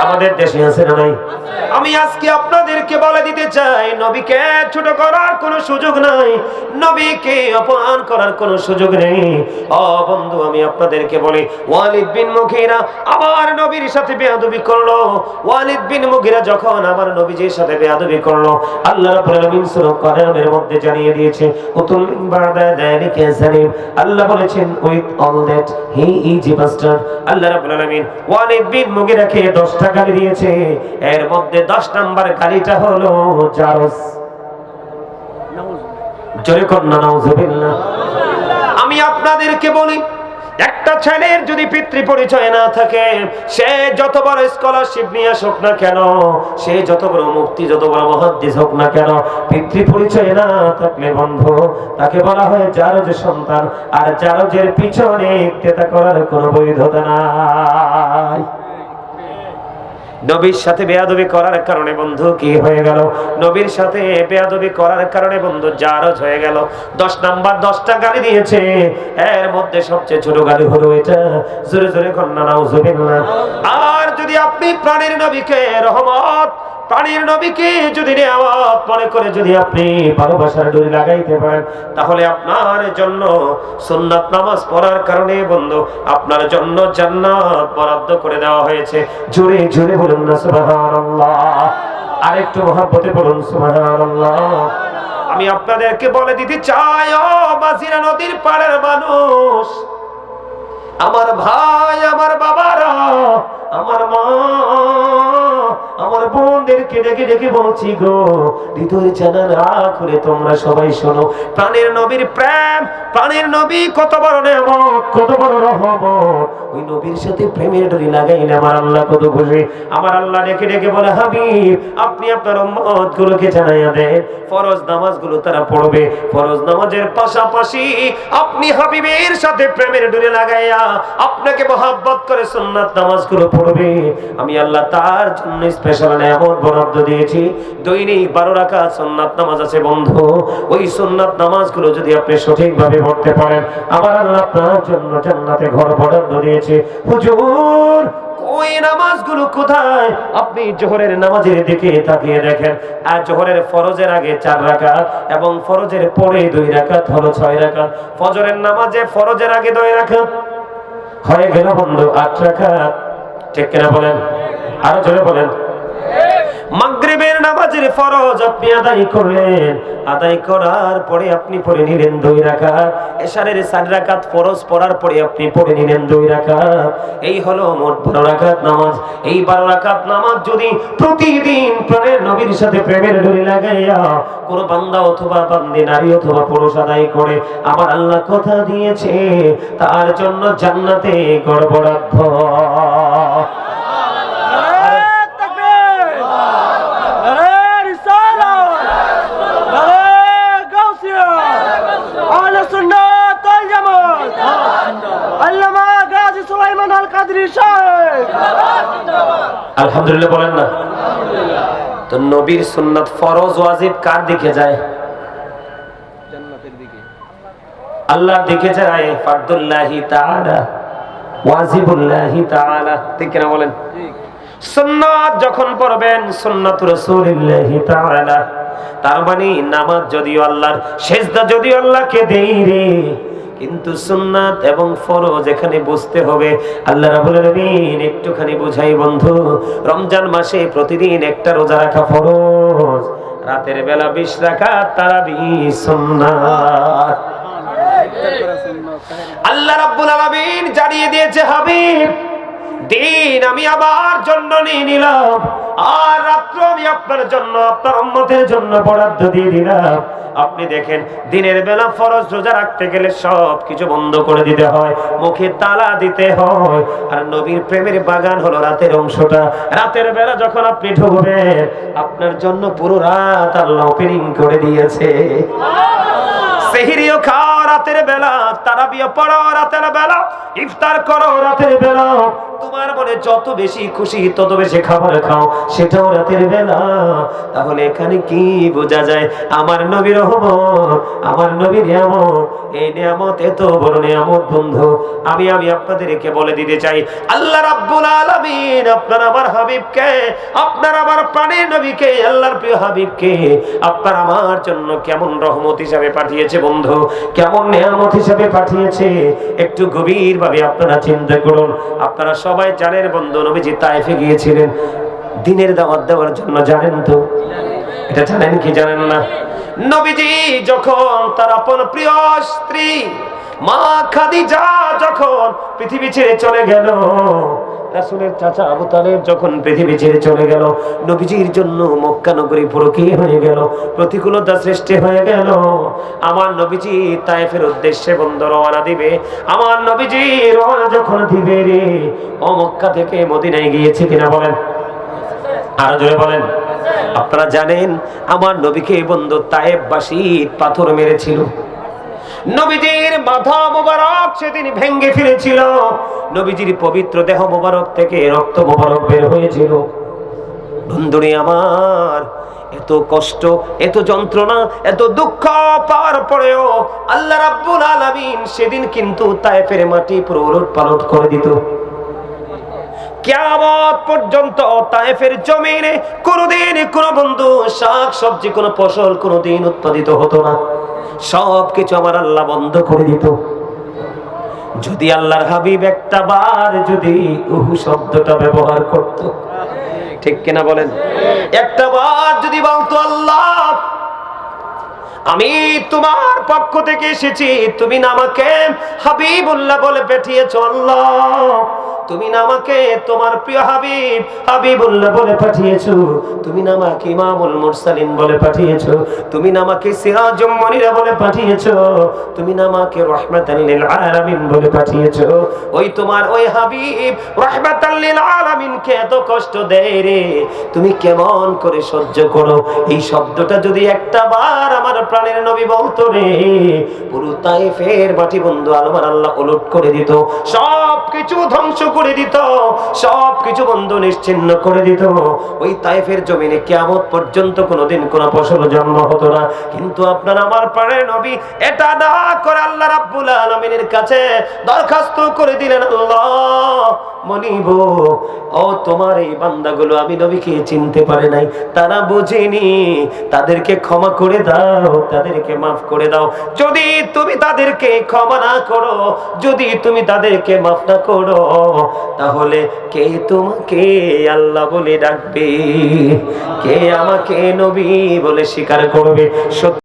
আমাদের কে আমি আজকে আপনাদেরকে বলে দিতে চাই, নবীকে ছোট করার কোনো সুযোগ নাই, নবীকে অপমান করার কোনো সুযোগ নেই। ও বন্ধু, আমি আপনাদেরকে বলি, ওয়ালিদ বিন মুগিরা আবার নবীর সাথে বেয়াদবি করল। ওয়ালিদ বিন মুগিরা যখন আমার নবীজির সাথে বেয়াদবি করল আল্লাহ রাব্বুল আলামিন সূরা কালামের মধ্যে জানিয়ে দিয়েছে বাদা যালিকা আল্লাহ বলেছেন with all that he is a bastard আল্লাহ রাব্বুল আলামিন ওয়ালিদ বিন মুগিরাকে 10টা গালি দিয়েছে। এর মধ্যে 10 নাম্বার গালিটা হলো জারস। জোরে কন্যা নাউজুবিল্লাহ। আমি আপনাদেরকে বলি একটা ছেলের যদি পিতৃ পরিচয় না থাকে, সে যত বড় স্কলারশিপ নিয়ে আসুক না কেন, সে যত বড় মুক্তি, যত বড় মহাদ্দিস হোক না কেন পিতৃ পরিচয় না থাকলে বন্ধু। তাকে বলা হয় যে সন্তান, আর জারজের পিছনে ক্রেতা করার কোনো বৈধতা নাই। নবীর সাথে বেয়াদবি করার কারণে বন্ধু কি হয়ে গেল? নবীর সাথে বেয়াদবি করার কারণে বন্ধু জারজ হয়ে গেল। দশ নাম্বার দশটা গাড়ি দিয়েছে। এর মধ্যে সবচেয়ে ছোট গাড়ি হলো এটা। জোরে জোরে কন্যা নাও আর যদি আপনি প্রাণের নবীকে রহমত প্রাণীর নবীকে যদি নেওয়াত মনে করে যদি আপনি ভালোবাসার ডুরি লাগাইতে পারেন, তাহলে আপনার জন্য সুন্নাত নামাজ পড়ার কারণে বন্ধু, আপনার জন্য জান্নাত বরাদ্দ করে দেওয়া হয়েছে। জোরে জোরে বলুন না, সুবহানাল্লাহ। আরেকটু মহাব্বতে বলুন, সুবহানাল্লাহ। আমি আপনাদেরকে বলে দিতে চাই, ও বাসিরা নদীর পাড়ের মানুষ, আমার ভাই, আমার বাবারা, আমার মা আমার বোনদেরকে ডেকে ডেকে বলছি গো হৃদয় জানা না খুলে তোমরা সবাই শোনো। প্রাণের নবীর প্রেম, প্রাণের নবী কত বড় নেমত কত বড় রহমত। ওই নবীর সাথে প্রেমের ডরি লাগাইলে আমার আল্লাহ কত খুশি। আমার আল্লাহ ডেকে ডেকে বলে, হাবিব, আপনি আপনার উম্মত গুলোকে জানাইয়া দেন। ফরজ নামাজগুলো তারা পড়বে। ফরজ নামাজের পাশাপাশি আপনি হাবিবের সাথে প্রেমের ডুরে লাগাইয়া আপনাকে মহাব্বত করে সুন্নাত নামাজগুলো পড়বে। আমি আল্লাহ তার জন্য স্পেশাল নিয়ামত বরাদ্দ দিয়েছি। দৈনিক বারো রাখা সুন্নাত নামাজ আছে বন্ধু। ওই সুন্নাত নামাজগুলো যদি আপনি সঠিকভাবে পড়তে পারেন আমার আল্লাহ আপনার জন্য জান্নাতে ঘর বরাদ্দ দিয়েছে। হুজুর, ওই নামাজগুলো কোথায়? আপনি জোহরের নামাজের দিকে তাকিয়ে দেখেন। আর জোহরের ফরজের আগে চার রাকাত এবং ফরজের পরে দুই রাকাত হলো ছয় রাকাত। ফজরের নামাজে ফরজের আগে দুই রাকাত? হয়ে গেল বন্ধু, আট রাকাত। ঠিক কিনা বলেন? আরও জোরে বলেন। মাগরিবের নামাজের ফরজ আপনি আদায় করলেন আদায় করার পরে আপনি পড়ে নিলেন দুই রাকাত। এশারের চার রাকাত ফরজ পড়ার পরে আপনি পড়ে নিলেন দুই রাকাত। এই হলো মোট বারো রাকাত নামাজ। এই বারো রাকাত নামাজ যদি প্রতিদিন প্রাণের নবীর সাথে প্রেমের ডোরি লাগাইয়া কোন বান্দা অথবা বান্দি নারী অথবা পুরুষ আদায় করে আমার আল্লাহ কথা দিয়েছে, তার জন্য জান্নাতে গড়বড়াধ্য আলহামদুলিল্লাহ বলেন না। তো নবীর সুন্নাত ফরজ ওয়াজিব কার দিকে যায়? আল্লাহর দিকে যায় ফারদুল্লাহি তাআলা ওয়াজিবুল্লাহি তাআলা। ঠিক না বলেন? সুন্নাত যখন পড়বেন সুন্নাত রাসূলিল্লাহি তাআলা। তার মানে নামাজ যদিও আল্লাহর সেজদা যদিও আল্লাহকে দেই রে কিন্তু সুন্নাত এবং ফরজ এখানে বুঝতে হবে। আল্লাহ রাব্বুল আলামিন একটুখানি বুঝাই, বন্ধু, রমজান মাসে প্রতিদিন একটা রোজা রাখা ফরজ, রাতের বেলা 20 রাকাত তারাবি সুন্নাত। আল্লাহ রাব্বুল আলামিন জানিয়ে দিয়েছে, হাবিব, দিন আমি আবার জন্য নিয়ে নিলাম, আর রাত্র আমি আপনার জন্য, আপনার উম্মতের জন্য বরাদ্দ দিয়ে দিলাম। আপনি দেখেন, দিনের বেলা ফরজ রোজা রাখতে গেলে সব কিছু বন্ধ করে দিতে হয়, মুখে তালা দিতে হয়। আর নবীর প্রেমের বাগান হলো রাতের অংশটা। রাতের বেলা যখন আপনি ঢুকবেন, আপনার জন্য পুরো রাত আল্লাহ ওপেনিং করে দিয়েছে। সেহিরিও খাও রাতের বেলা, তারাবিও পড়ো রাতের বেলা, ইফতার করো রাতের বেলা। তোমার মনে যত বেশি খুশি, তত বেশি খাবার খাও, সেটাও রাতের বেলা। তাহলে এখানে কি বোঝা যায়? আমার নবীর রহমত, আমার নবীর নিয়ামত, এই নিয়ামত, এত বড় নিয়ামত, বন্ধু, আমি আমি আপনাদেরকে বলে দিতে চাই, আল্লাহ রাব্বুল আলামিন আপনার আমার হাবিবকে, আপনার আমার প্রাণের নবীকে, আল্লাহর প্রিয় হাবিবকে, আপনার আমার জন্য কেমন রহমত হিসাবে পাঠিয়েছে, বন্ধু, কেমন নিয়ামত হিসাবে পাঠিয়েছে, একটু গভীর ভাবে আপনারা চিন্তা করুন। আপনারা সবাই জানের বন্ধু, নবীজি তাইফে গিয়েছিলেন। দিনের দাওয়াত দেওয়ার জন্য জানেন তো? এটা জানেন কি জানেন না? নবীজি যখন তার আপন প্রিয় স্ত্রী মা খাদিজা যখন পৃথিবী ছেড়ে চলে গেল রাসূলের চাচা আবু তালেব যখন পৃথিবী ছেড়ে চলে গেল, নবীজির জন্য মক্কা নগরী পুরো কি হয়ে গেল, প্রতিকূলতা সৃষ্টি হয়ে গেল। আমার নবীজি তায়েফের উদ্দেশ্যে বন্ধ রওনা দিবে। আমার নবীজি রওনা যখন দিবে রে, ও মক্কা থেকে মদিনায় গিয়েছে কিনা বলেন? আরও জোরে বলেন। আপনারা জানেন, আমার নবীকে বন্ধু তায়েববাসী পাথর মেরেছিল। নবীজির মাথা মোবারক সেদিন ভেঙ্গে ফিরেছিল। নবীজির পবিত্র দেহ মোবারক থেকে রক্ত মোবারক বের হয়েছিল। বন্ধুরে আমার, এত কষ্ট, এত যন্ত্রণা, এত দুঃখ পাওয়ার পরেও আল্লাহ রাব্বুল আলামিন সেদিন কিন্তু তায়েফের মাটি পুরো উলট পালট করে দিত। কিয়ামত পর্যন্ত তায়েফের জমিনে কোনোদিন কোনো বন্ধু শাক সবজি কোনো ফসল কোনোদিন উৎপাদিত হতো না। সব কিছু আমার আল্লাহ বন্ধ করে দিত। যদি আল্লাহর হাবিব একটা বার যদি উহু শব্দটা ব্যবহার করত, ঠিক কিনা বলেন? একটা বার যদি বলতো, আল্লাহ, আমি তোমার পক্ষ থেকে এসেছি, তুমি না আমাকে হাবিবুল্লাহ বলে পাঠিয়েছ, আল্লাহ। তুমি না আমাকে, তোমার প্রিয় হাবিব, হাবিবুল্লাহ বলে পাঠিয়েছো। তুমি না আমাকে ইমামুল মুরসালিন বলে পাঠিয়েছো। তুমি না আমাকে সিরাজুম মনিরা বলে পাঠিয়েছো। তুমি না আমাকে রহমাতাল লিল আলামিন বলে পাঠিয়েছো। ওই তোমার ওই হাবিব রহমাতাল লিল আলামিনকে এত কষ্ট দেয় রে। তুমি কেমন করে সহ্য করো? এই শব্দটা যদি একটা বার আমার প্রাণের নবী বলতো রে, পুরো তাইফের মাটি বন্ধু আলমার আল্লাহ উলট করে দিত। সব কিছু ধ্বংস করে দিত সব কিছু বন্ধ নিশ্চিন্ন করে দিত। ওই তাইফের জমিনে কেমন পর্যন্ত কোনোদিন কোনো ফসল জন্ম হতো না। কিন্তু আপনার আমার পারে নবী এটা দা করে আল্লাহ রাব্বুল আলমিনের কাছে দরখাস্ত করে দিলেন আল্লাহ। মনিব, ও তোমার এই বান্দাগুলো আমি নবীকে চিনতে পারে নাই। তারা বুঝেনি। তাদেরকে ক্ষমা করে দাও, তাদেরকে মাফ করে দাও। যদি তুমি তাদেরকে ক্ষমা না করো, যদি তুমি তাদেরকে মাফ না করো, তাহলে কে তোমাকে আল্লাহ বলে ডাকবে? কে আমাকে নবী বলে স্বীকার করবে?